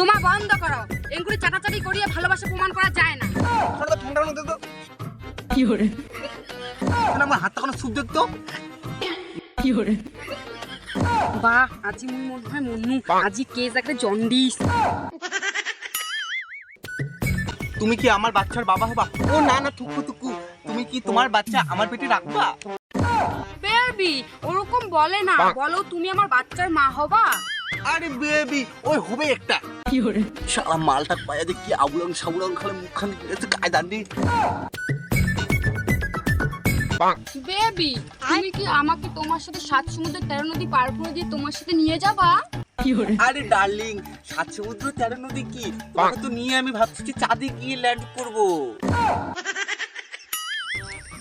তোমা বন্ধ করো। এগুলি চাটাচাটি করিয়ে ভালোবাসা প্রমাণ করা যায় না। ঠান্ডা ঠান্ডার মধ্যে তো। মানে আমার হাতটা কোনো সুপ দেখতো? কি হরে? বাহ আজি মুই মনে হয় মন্নু। আজি কেস একটা জন্ডিস তুমি কি আমার বাচ্চার বাবা হবা? ও না না টুকু টুকু তুমি কি তোমার বাচ্চা আমার পেটে রাখবা? বেবি ওরকম বলে না। বলো তুমি আমার বাচ্চার মা হবা? আরে বেবি ওই হবে একটা। কি শালা মালটা পায়া যে কি আবুলং সাবুলং খালে মুখখান গায়ে দান্ডি বেবি তুমি কি আমাকে তোমার সাথে সাত সমুদ্র তেরো নদী পার করে দিয়ে তোমার সাথে নিয়ে যাবা? আরে ডার্লিং সাত সমুদ্র তেরো নদী কি? তোমাকে তো নিয়ে আমি ভাবছি যে চাঁদে গিয়ে ল্যান্ড করব।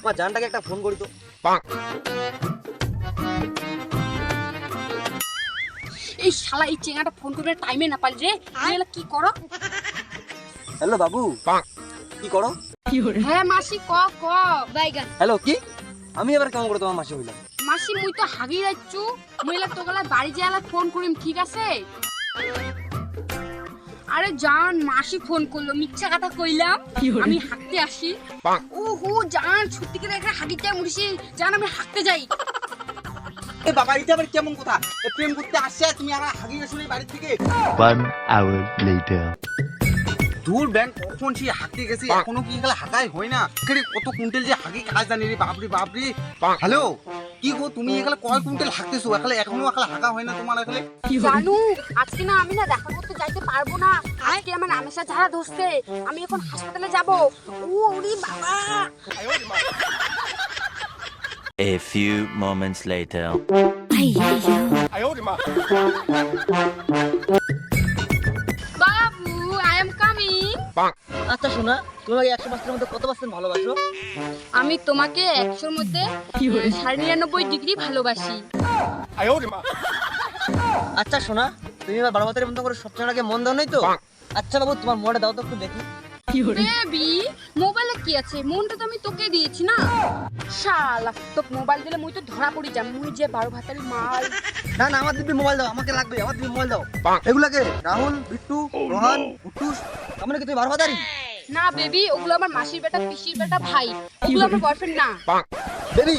মা জানটাকে একটা ফোন করি তো। এই শালা এই চেঙ্গাটা ফোন করবে টাইমে না পারি রে। তুমি এলা কি করো? হ্যালো বাবু। কি করো? হ্যাঁ মাসি ক ক। বাইগান হ্যালো কি? আমি এবার কেমন করে তোমার মাসি হইলাম? মাসি মুই তো হাগি যাচ্ছু। মুই এলা তোগলা বাড়ি যাইলা ফোন করিম ঠিক আছে? আরে জান মাসি ফোন করল মিথ্যা কথা কইলাম। আমি হাঁটতে আসি। ও হো জান সত্যি করে একটা হাগিতে মুড়িছি জান আমি হাঁটতে যাই। এ বাবা এটা আবার কেমন কথা? এ প্রেম করতে আসছে তুমি আমার হাগিয়ে শুনে বাড়ি থেকে? One hour later. দূর ব্যাংক কখন সে হাঁকতে গেছে এখনও কি গেলে হাঁকাই হয় না? কেরে কত কুইন্টাল যে হাঁকি খাস জানি রে বাপরে বাপরে। হ্যালো কি গো তুমি এখানে কয় কুইন্টাল হাঁকতেছো? এখানে এখনও এখানে হাঁকা হয় না তোমার এখানে? জানু আজকে না আমি না দেখা করতে যাইতে পারব না। আজকে আমার আমেশা ঝাড়া ধরছে। আমি এখন হাসপাতালে যাব। ও ওরে বাবা! A few moments later. বাবু আই এম কামিং আচ্ছা শোনা তোমাকে একশো পার্সেন্টের মধ্যে কত পার্সেন্ট ভালোবাসো? আমি তোমাকে একশোর মধ্যে সাড়ে নিরানব্বই ডিগ্রি ভালোবাসি। আচ্ছা শোনা তুমি এবার বারো বাতের মতো করে সবসময় আগে মন দাও নাই তো? আচ্ছা বাবু তোমার মনটা দাও তো একটু দেখি। বেবি মোবাইলে কি আছে? মনটা তো আমি তোকে দিয়েছি না। শালা তো মোবাইল দিলে মুই তো ধরা পড়ি যাম। মুই যে বারো ভাতারি মাল না না আমার দিবি মোবাইল দাও আমাকে লাগবে আমার দিবি মোবাইল দাও। এগুলাকে রাহুল বিট্টু রোহান উট্টুস আমার কি তুমি বারো বাতারি না বেবি ওগুলো আমার মাসির বেটা পিসির বেটা ভাই। ওগুলো আমার বয়ফ্রেন্ড না। বেবি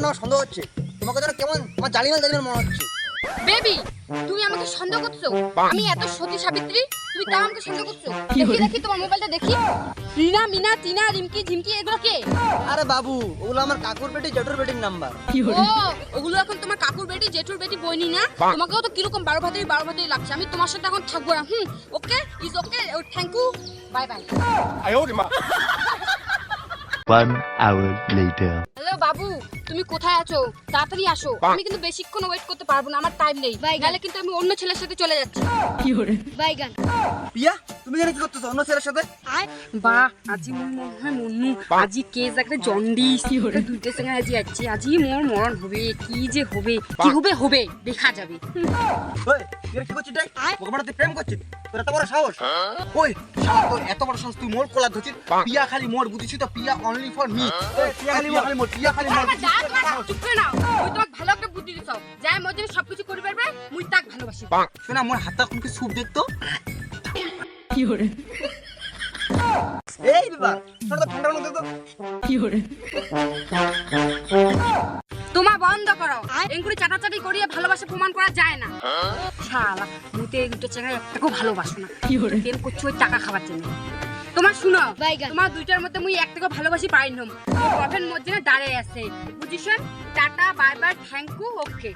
না আমার সন্দেহ হচ্ছে। তোমাকে যেন কেমন আমার জানি না জানি না মনে হচ্ছে। বেবি তুমি আমাকে সন্দেহ করছ? আমি এত সতী সাবিত্রী তুমি তাও আমাকে সন্দেহ করছ? দেখি দেখি তোমার মোবাইলটা দেখি। রিনা মিনা টিনা রিমকি ঝিমকি এগুলো কে? আরে বাবু ওগুলো আমার কাকুর বেটি জেঠুর বেটির নাম্বার। ও ওগুলো এখন তোমার কাকুর বেটি জেঠুর বেটি বইনি না? তোমাকেও তো কীরকম বারো ভাতারি বারো ভাতারি লাগছে। আমি তোমার সাথে এখন থাকব না। হুম okay? Is okay thank you bye bye One hour later. বাবু তুমি কোথায় আছো? তাড়াতাড়ি আসো। আমি কিন্তু বেশিক্ষণ ওয়েট করতে পারব না আমার টাইম নেই। নাহলে কিন্তু আমি অন্য ছেলের সাথে চলে যাচ্ছি। বাইগান। পিয়া? তুমি এখানে কি করতেছো? অন্য ছেলের সাথে? বা আজি মনে হয় মনু। আজি কেজ একটা জন্ডিস। দুইটা সঙ্গে আজি আছে আজি মোর মরণ হবে। কি যে হবে? কি হবে? হবে। দেখা যাবে। ওই কি করছিস ওকে মারাতে প্রেম করছিস? তোর এত বড় সাহস? ওই শালা তোর এত বড় সাহস তুই মোর কোলা ধরছিস? পিয়া খালি মোর বুঝিস তো? Piya only for me Piya খালি মোর খালি মোর পিয়া খালি মোর। আমার ডাক মারা চুপ করে নাও। মুই তোমাক ভালো একটা বুদ্ধি দিছাও যাই মধ্যে সবকিছু করি পারবে মুই তাক ভালোবাসি। শোনা মোর হাতটা কোন কি সুপ দেখতো এই বাবা ঠান্ডা ঠান্ডার মধ্যে তো তোমা বন্ধ করো। এগুলি চাটাচাটি করিয়ে ভালোবাসা প্রমাণ করা যায় না। শালা মুতে দুটো চেঙ্গা একটাকেও ভালোবাসো না। কি তেল করছ ওই টাকা খাবার জন্য। তোমার শুনো তোমার দুইটার মধ্যে মুই একটাকে ভালোবাসি পাই নম। প্রফেন মধ্যে না দাঁড়িয়ে আছে। বুঝিস? Tata bye bye thank you okay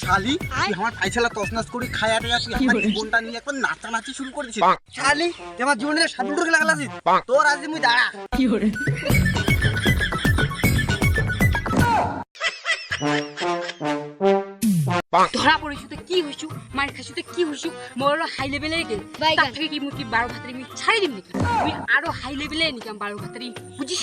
শালি তুই আমার ফাইসালা তসনাস করে খায়া টেয়া তুই আমার জীবনটা নিয়ে একবার নাচানাচি শুরু করেছিস। শালি তুই আমার জীবনে সাবুন করে লাগালাছিস তোর আজ মুই দাঁড়া। ধরা পড়েছো তো কি হইছু? মার খাইছো তো কি হইছু? মোর হাই লেভেলে গে। তার থেকে কি মুই কি বারো ভাতারি আমি ছাড়ি দিম নাকি? তুই আরও হাই লেভেলে নিকাম বারো ভাতারি বুঝিস